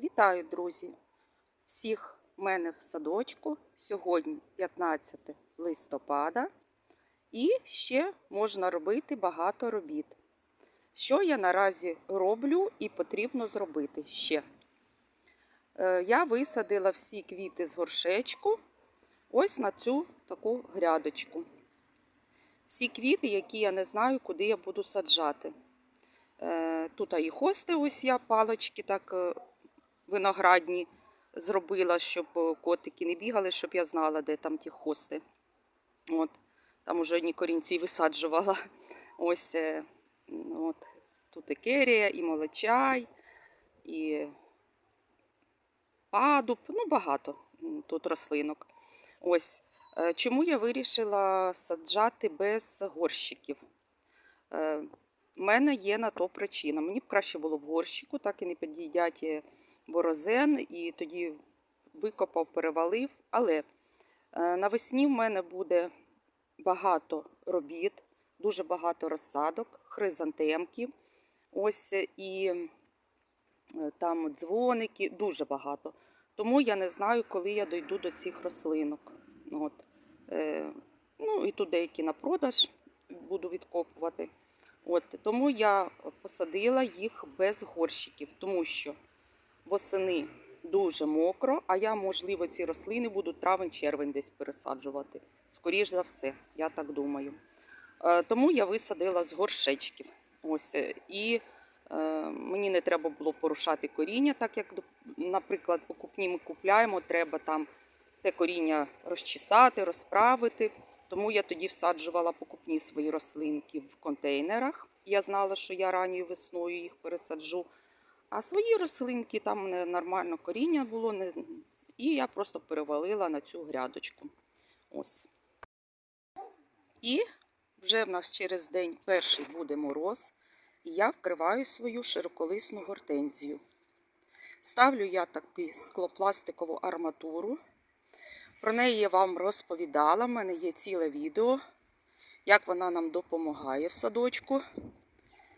Вітаю, друзі! Всіх в мене в садочку. Сьогодні 15 листопада. І ще можна робити багато робіт. Що я наразі роблю і потрібно зробити ще? Е, Я висадила всі квіти з горшечку ось на цю таку грядочку. Всі квіти, які я не знаю, куди я буду саджати. Е, Тут і хости, ось я палочки так е, виноградні зробила, щоб е, котики не бігали, щоб я знала, де там ті хости. От. Там уже одні корінці висаджувала. Ось е, от. тут і керія, і молочай, і падуб, ну багато тут рослинок. Ось. Е, Чому я вирішила саджати без горщиків? У мене є на то причина. Мені б краще було в горщику, так і не під'їдять е, борозен, і тоді викопав, перевалив. Але е, навесні в мене буде багато робіт, дуже багато розсадок, хризантемки. Ось е, і е, там дзвоники, дуже багато. Тому я не знаю, коли я дойду до цих рослинок. От. Ну і тут деякі на продаж буду відкопувати. От, тому я посадила їх без горщиків, тому що восени дуже мокро, а я, можливо, ці рослини буду травень-червень десь пересаджувати. Скоріш за все, я так думаю. Е, тому я висадила з горшечків. Ось, е, і е, мені не треба було порушати коріння, так як, наприклад, покупні ми купляємо, треба там те коріння розчесати, розправити. Тому я тоді всаджувала покупні свої рослинки в контейнерах. Я знала, що я ранньою весною їх пересаджу. А свої рослинки там нормально коріння було, не... і я просто перевалила на цю грядочку. Ось. І вже в нас через день перший буде мороз, і я вкриваю свою широколисну гортензію. Ставлю я таку склопластикову арматуру. Про неї я вам розповідала. У мене є ціле відео, як вона нам допомагає в садочку.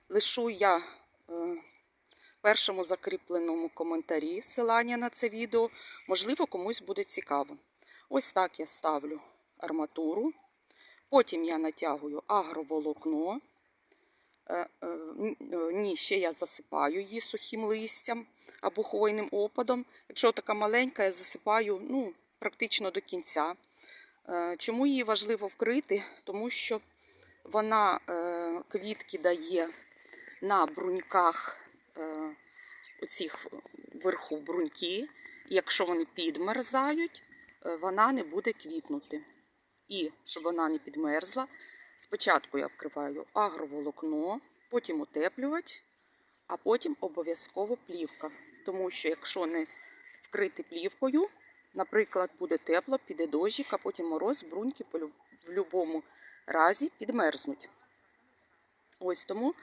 Лишу я е, в першому закріпленому коментарі ссилання на це відео. Можливо, комусь буде цікаво. Ось так я ставлю арматуру. Потім я натягую агроволокно. Е, е, Ні, ще я засипаю її сухим листям або хвойним опадом. Якщо така маленька, я засипаю ну, практично до кінця. Е, Чому її важливо вкрити? Тому що вона е, квітки дає на бруньках е, оцих вверху бруньки. Якщо вони підмерзають, е, вона не буде квітнути. І щоб вона не підмерзла, спочатку я вкриваю агроволокно, потім утеплювач, а потім обов'язково плівка. Тому що якщо не вкрити плівкою, наприклад, буде тепло, піде дощик, а потім мороз, бруньки в будь-якому разі підмерзнуть. Ось тому е,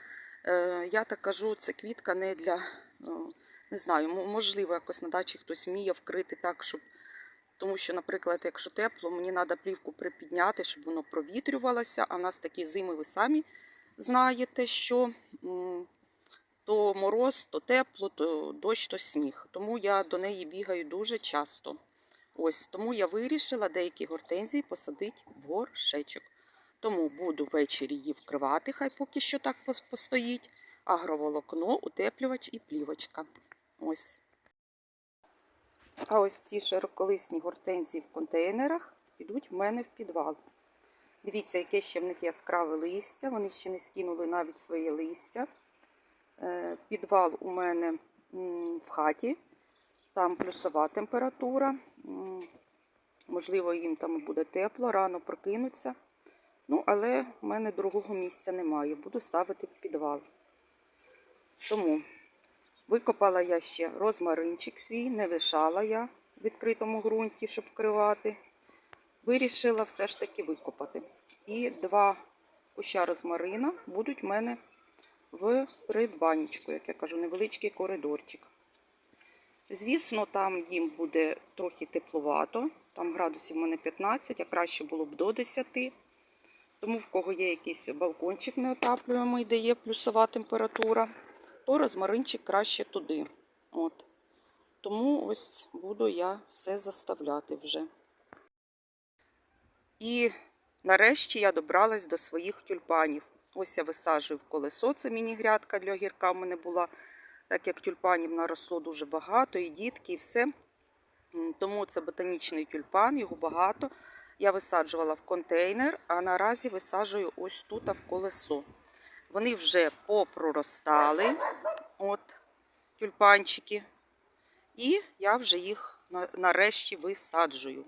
я так кажу, це квітка не для, ну, не знаю, можливо, якось на дачі хтось вміє вкрити так, щоб. Тому що, наприклад, якщо тепло, мені треба плівку припідняти, щоб воно провітрювалося. А в нас такі зими, ви самі знаєте, що то мороз, то тепло, то дощ, то сніг. Тому я до неї бігаю дуже часто. Ось тому я вирішила деякі гортензії посадити в горшечок. Тому буду ввечері її вкривати, хай поки що так постоїть. Агроволокно, утеплювач і плівочка. Ось. А ось ці широколисні гортензії в контейнерах підуть в мене в підвал. Дивіться, яке ще в них яскраве листя. Вони ще не скинули навіть своє листя. Е, Підвал у мене в хаті, там плюсова температура. Можливо, їм там буде тепло, рано прокинуться. Ну, але в мене другого місця немає. Буду ставити в підвал. Тому викопала я ще розмаринчик свій, не лишала я в відкритому ґрунті, щоб вкривати. Вирішила все ж таки викопати. І два куща розмарина будуть в мене в придбанічку, як я кажу, невеличкий коридорчик. Звісно, там їм буде трохи тепловато, там градусів у мене 15, а краще було б до 10. Тому в кого є якийсь балкончик неотаплюємий, де є плюсова температура, то розмаринчик краще туди. От. Тому ось буду я все заставляти вже. І нарешті я добралась до своїх тюльпанів. Ось я висаджую в колесо. Це міні-грядка для огірка в мене була. Так як тюльпанів наросло дуже багато, і дітки, і все. Тому це ботанічний тюльпан, його багато. Я висаджувала в контейнер, а наразі висаджую ось тут в колесо. Вони вже попроростали, от тюльпанчики. І я вже їх нарешті висаджую.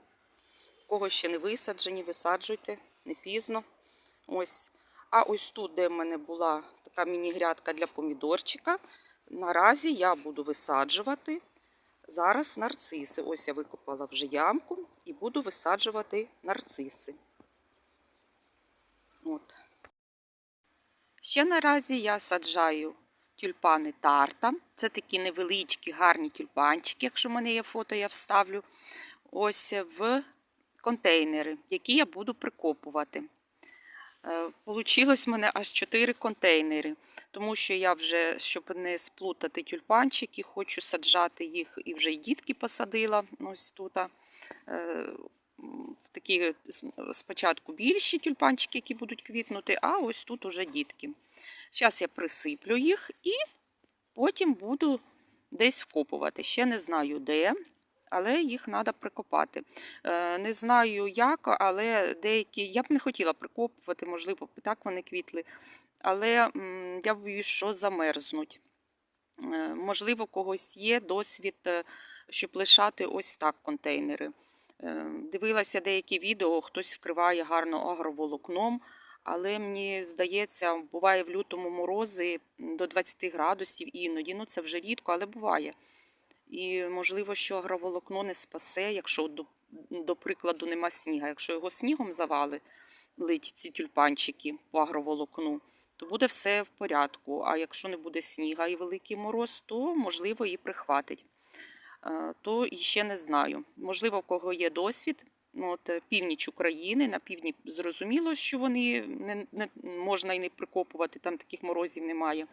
Кого ще не висаджені, висаджуйте, не пізно. Ось. А ось тут, де в мене була така міні-грядка для помідорчика, наразі я буду висаджувати зараз нарциси. Ось я викопала вже ямку і буду висаджувати нарциси. От. Ще наразі я саджаю тюльпани тарта. Це такі невеличкі, гарні тюльпанчики. Якщо в мене є фото, я вставлю. Ось в контейнери, які я буду прикопувати. Е, Получилось в мене аж 4 контейнери, тому що я вже, щоб не сплутати тюльпанчики, хочу саджати їх і вже й дітки посадила. Ось тут. е, В такі спочатку більші тюльпанчики, які будуть квітнути, а ось тут уже дітки. Зараз я присиплю їх і потім буду десь вкопувати. Ще не знаю де, але їх треба прикопати. Е, Не знаю як, але деякі я б не хотіла прикопувати, можливо, так вони квітли. Але я боюсь, що замерзнуть. Е, Можливо, когось є досвід, е, щоб лишати ось так контейнери. Е, Дивилася деякі відео, хтось вкриває гарно агроволокном, але мені здається, буває в лютому морози до 20 градусів іноді. Ну це вже рідко, але буває. І можливо, що агроволокно не спасе, якщо, до, до прикладу, нема сніга. Якщо його снігом завалить ці тюльпанчики по агроволокну, то буде все в порядку. А якщо не буде сніга і великий мороз, то можливо і прихватить. Е, То ще не знаю. Можливо, в кого є досвід. Ну, от е, північ України, на півдні зрозуміло, що вони не, не можна і не прикопувати, там таких морозів немає.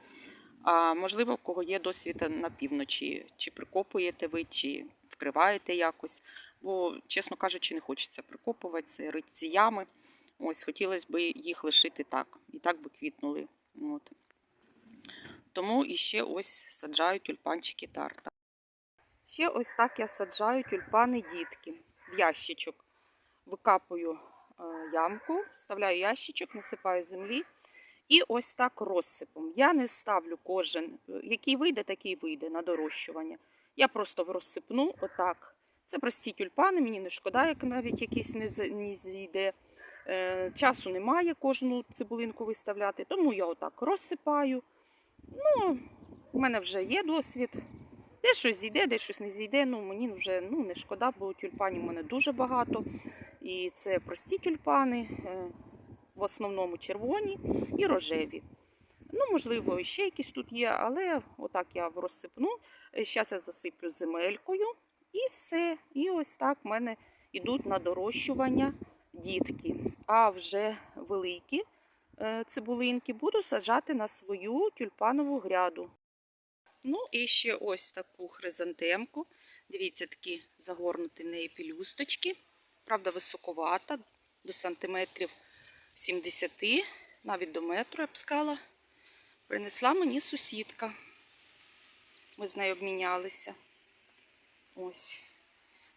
А можливо, в кого є досвід на півночі, чи прикопуєте ви, чи вкриваєте якось. Бо, чесно кажучи, не хочеться прикопувати, це рити ці ями. Ось хотілося б їх лишити так, і так би квітнули. От. Тому і ще ось саджаю тюльпанчики тарта. Ще ось так я саджаю тюльпани дітки в ящичок. Викапую е, ямку, вставляю ящичок, насипаю землі. І ось так розсипом. Я не ставлю кожен, е, який вийде, такий вийде на дорощування. Я просто розсипну отак. Це прості тюльпани, мені не шкода, як навіть якийсь не зійде. Е, часу немає кожну цибулинку виставляти, тому я отак розсипаю. Ну, у мене вже є досвід. Де щось зійде, де щось не зійде. Ну, мені вже ну, не шкода, бо тюльпанів у мене дуже багато. І це прості тюльпани, е, в основному червоні і рожеві. Ну, можливо, ще якісь тут є, але отак я розсипну. Зараз я засиплю земелькою і все. І ось так в мене йдуть на дорощування дітки. А вже великі е, цибулинки буду саджати на свою тюльпанову гряду. Ну і ще ось таку хризантемку. Дивіться, такі загорнуті неї пелюсточки. Правда, високовата, до сантиметрів 70, навіть до метру, я б сказала. Принесла мені сусідка. Ми з нею обмінялися. Ось.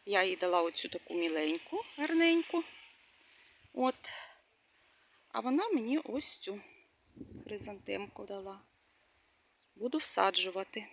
Я їй дала оцю таку міленьку, гарненьку. От. А вона мені ось цю хризантемку дала. Буду всаджувати.